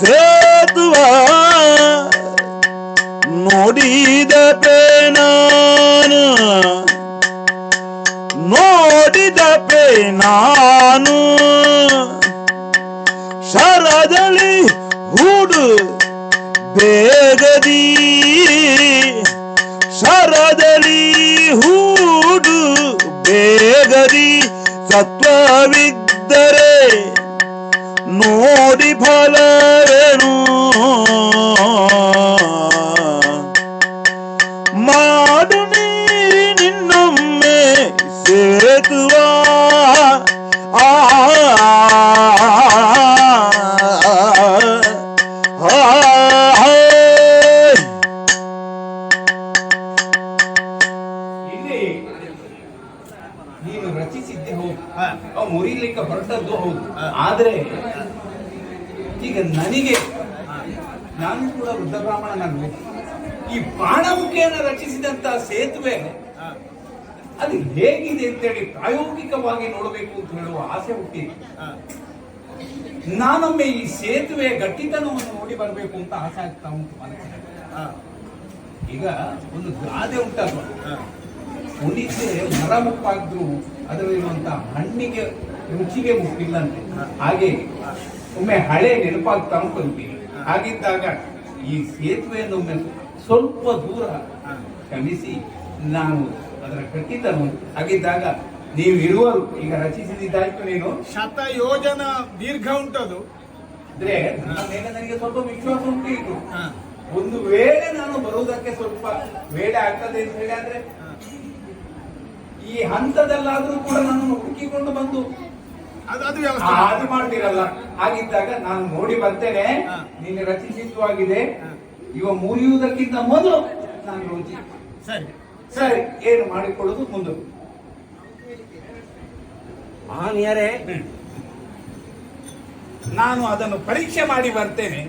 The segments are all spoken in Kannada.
ಸೇತುವ ನೋಡಿದ ನಾನು ನೋಡಿದ ನಾನು ಶರದಲ್ಲಿ ಹೂಡು ಬೇಗದಿ ಶರದಲ್ಲಿ ಹೂಡು ಬೇಗದಿ ಸತ್ವವಿದ್ದರೆ ನೋಡಿ ಫಲವೇನು ಸೇತುವ ಆ ನೀನು ರಚಿಸಿದ್ದೆ ಹೌದು ಅವು ಮುರಿಲಿಕ್ಕೆ ಹೊರಟದ್ದು ಹೌದು ಆದ್ರೆ ಈಗ ನನಗೆ ನಾನು ಕೂಡ ವೃದ್ಧ ಬ್ರಾಹ್ಮಣ ನಾನು ಈ ಬಾಣಮುಖಿಯನ್ನು ರಚಿಸಿದಂತ ಸೇತುವೆ ಅದು ಹೇಗಿದೆ ಅಂತೇಳಿ ಪ್ರಾಯೋಗಿಕವಾಗಿ ನೋಡಬೇಕು ಅಂತ ಹೇಳುವ ಆಸೆ ಹುಟ್ಟಿದೆ ನಾನೊಮ್ಮೆ ಈ ಸೇತುವೆ ಗಟ್ಟಿತನವನ್ನು ನೋಡಿ ಬರಬೇಕು ಅಂತ ಆಸೆ ಆಗ್ತಾ ಉಂಟು ಮನಸ್ಸಿನ ಈಗ ಒಂದು ಗಾದೆ ಉಂಟಲ್ವ ಉಳಿದ್ರೆ ಮರ ಮುಪ್ಪಾದ್ರು ಅದರಲ್ಲಿರುವಂತಹ ಹಣ್ಣಿಗೆ ರುಚಿಗೆ ಮುಪ್ಪಿಲ್ಲಂತೆ. ಹಾಗೆ ಒಮ್ಮೆ ಹಳೆ ನೆನಪಾಗ್ತಾ ಉಂಟು. ಹಾಗಿದ್ದಾಗ ಈ ಸೇತುವೆಯನ್ನು ಒಮ್ಮೆ ಸ್ವಲ್ಪ ದೂರ ಕ್ಷಮಿಸಿ ನಾನು ಅದರ ಕಟ್ಟಿದ್ದನು ಹಾಗಿದ್ದಾಗ ನೀವು ಇರುವರು ಈಗ ರಚಿಸಿದ್ದಾಯ್ತು ನೀನು? ಶತ ಯೋಜನ ದೀರ್ಘ ಉಂಟದು. ಅಂದ್ರೆ ನನಗೆ ಸ್ವಲ್ಪ ವಿಶ್ವಾಸ ಉಂಟು ಇತ್ತು ಒಂದು ವೇಳೆ ನಾನು ಬರುವುದಕ್ಕೆ ಸ್ವಲ್ಪ ವೇಳೆ ಆಗ್ತದೆ ಅಂತ ಹೇಳಿ ಆದ್ರೆ ಈ ಹಂತದಲ್ಲಾದ್ರೂ ಕೂಡ ನಾನು ಹುಡುಕಿಕೊಂಡು ಬಂದು ಅದು ಮಾಡ್ತೀರಲ್ಲ. ಹಾಗಿದ್ದಾಗ ನಾನು ನೋಡಿ ಬರ್ತೇನೆ. ನಿನ್ನೆ ರಚಿಸಿದ್ದು ಆಗಿದೆ. ಇವ ಮುರಿಯುವುದಕ್ಕಿಂತ ಮೊದಲು ನಾನು ಸರಿ. ಸರಿ ಏನು ಮಾಡಿಕೊಳ್ಳೋದು ಮುಂದೆ ಮಹನೀಯರೇ ನಾನು ಅದನ್ನು ಪರೀಕ್ಷೆ ಮಾಡಿ ಬರ್ತೇನೆ.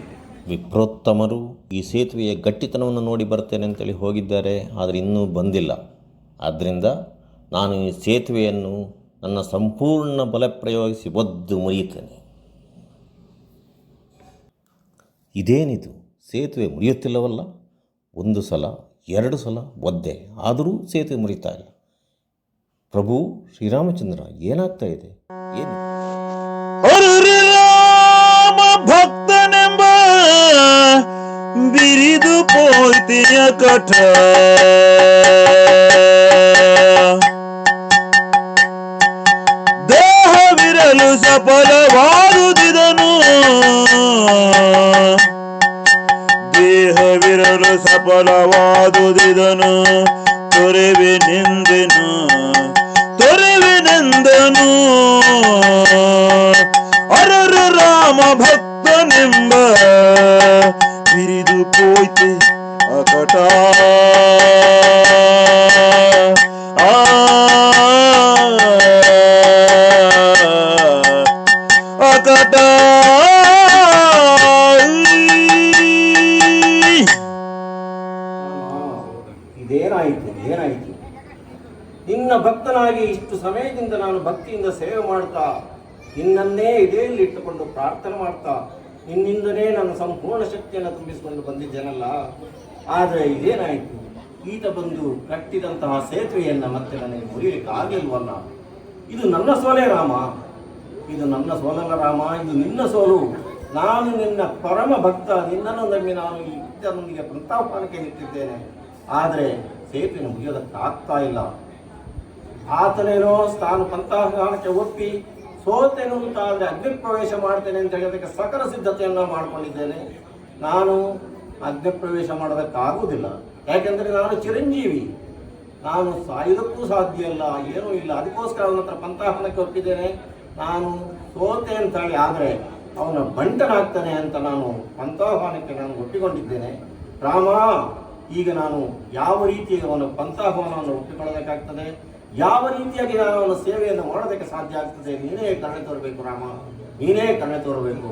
ವಿಪ್ರೋತ್ತಮರು ಈ ಸೇತುವೆಯ ಗಟ್ಟಿತನವನ್ನು ನೋಡಿ ಬರ್ತೇನೆ ಅಂತೇಳಿ ಹೋಗಿದ್ದಾರೆ ಆದರೆ ಇನ್ನೂ ಬಂದಿಲ್ಲ. ಆದ್ದರಿಂದ ನಾನು ಈ ಸೇತುವೆಯನ್ನು ನನ್ನ ಸಂಪೂರ್ಣ ಬಲ ಪ್ರಯೋಗಿಸಿ ಒದ್ದು ಮುರಿಯುತ್ತೇನೆ. ಇದೇನಿದು? ಸೇತುವೆ ಮುರಿಯುತ್ತಿಲ್ಲವಲ್ಲ? ಒಂದು ಸಲ ಎರಡು ಸಲ ಒದ್ದೆ, ಆದರೂ ಸೇತುವೆ ಮುರಿತಾ ಇಲ್ಲ. ಪ್ರಭು ಶ್ರೀರಾಮಚಂದ್ರ, ಏನಾಗ್ತಾ ಇದೆ? ಏನು? ಭಕ್ತನೆಂಬ ಬಿರಿದು ಪೋತಿಯ ಕಠ. ದೇಹವಿರಲು ಸಫಲವಾದುದಿದನು ದೇಹವಿರಲು ಸಫಲವಾದುದಿದನು ತೊರೆವಿನೆಂದೆನು ತೊರೆವಿನೆಂದನು ಅರರು ರಾಮ ಭಕ್ತನೆಂಬ ಹಿರಿದು ಪೋಯ್ತೆ ಅಕಟ. ಅಕಟ. ಏನಾಯಿತು? ನಿನ್ನ ಭಕ್ತನಾಗಿ ಇಷ್ಟು ಸಮಯದಿಂದ ನಾನು ಭಕ್ತಿಯಿಂದ ಸೇವೆ ಮಾಡ್ತಾ, ನಿನ್ನನ್ನೇ ಇದೆಯಲ್ಲಿ ಇಟ್ಟುಕೊಂಡು ಪ್ರಾರ್ಥನೆ ಮಾಡ್ತಾ ನಿನ್ನಿಂದನೇ ನನ್ನ ಸಂಪೂರ್ಣ ಶಕ್ತಿಯನ್ನು ತುಂಬಿಸಿಕೊಂಡು ಬಂದಿದ್ದೇನಲ್ಲ? ಆದರೆ ಇದೇನಾಯಿತು? ಈತ ಬಂದು ಕಟ್ಟಿದಂತಹ ಸೇತುವೆಯನ್ನು ಮತ್ತೆ ನನಗೆ ಮುರಿಯಲಿಕ್ಕೆ ಆಗಿಲ್ವಲ್ಲ ಇದು ನನ್ನ ಸೋಲೆ ರಾಮ. ಇದು ನನ್ನ ಸೋಲಲ್ಲ ರಾಮ, ಇದು ನಿನ್ನ ಸೋಲು. ನಾನು ನಿನ್ನ ಪರಮ ಭಕ್ತ, ನಿನ್ನನ್ನು ನಂಬಿ ನಾನು ಈ ಇದರೊಂದಿಗೆ ಪ್ರತಾಪಾನಕ್ಕೆ ನಿಂತಿದ್ದೇನೆ. ಆದರೆ ಸೇತುವೆ ಮುಗಿಯೋದಕ್ಕೆ ಆಗ್ತಾ ಇಲ್ಲ. ಆತನೇನೋ ತಾನು ಪಂಥಾಹರಣಕ್ಕೆ ಒಪ್ಪಿ ಸೋತೆನು ಅಂತಾದರೆ ಅಗ್ನಿ ಪ್ರವೇಶ ಮಾಡ್ತೇನೆ ಅಂತ ಹೇಳೋದಕ್ಕೆ ಸಕಲ ಸಿದ್ಧತೆಯನ್ನು ಮಾಡಿಕೊಂಡಿದ್ದೇನೆ. ನಾನು ಅಗ್ನಿ ಪ್ರವೇಶ ಮಾಡೋದಕ್ಕಾಗುವುದಿಲ್ಲ ಯಾಕೆಂದರೆ ನಾನು ಚಿರಂಜೀವಿ. ನಾನು ಸಾಯುವುದಕ್ಕೂ ಸಾಧ್ಯ ಇಲ್ಲ, ಏನೂ ಇಲ್ಲ. ಅದಕ್ಕೋಸ್ಕರ ಅವನ ಹತ್ರ ಪಂತಾಹನಕ್ಕೆ ಒಪ್ಪಿದ್ದೇನೆ. ನಾನು ಸೋತೆ ಅಂತ ಹೇಳಿ ಆದರೆ ಅವನ ಬಂಟನಾಗ್ತಾನೆ ಅಂತ ನಾನು ಪಂತಾಹನಕ್ಕೆ ನಾನು ಒಪ್ಪಿಕೊಂಡಿದ್ದೇನೆ. ರಾಮ ಈಗ ನಾನು ಯಾವ ರೀತಿಯ ಅವನ ಪಂಥಾಹ್ವಾನವನ್ನು ಒಪ್ಪಿಕೊಳ್ಳಬೇಕಾಗ್ತದೆ? ಯಾವ ರೀತಿಯಾಗಿ ನಾನು ಅವನ ಸೇವೆಯನ್ನು ಮಾಡೋದಕ್ಕೆ ಸಾಧ್ಯ ಆಗ್ತದೆ? ನೀನೇ ಕಣ್ಣೆ ತೋರಬೇಕು ರಾಮ. ನೀನೇ ಕಣ್ಣೆ ತೋರಬೇಕು.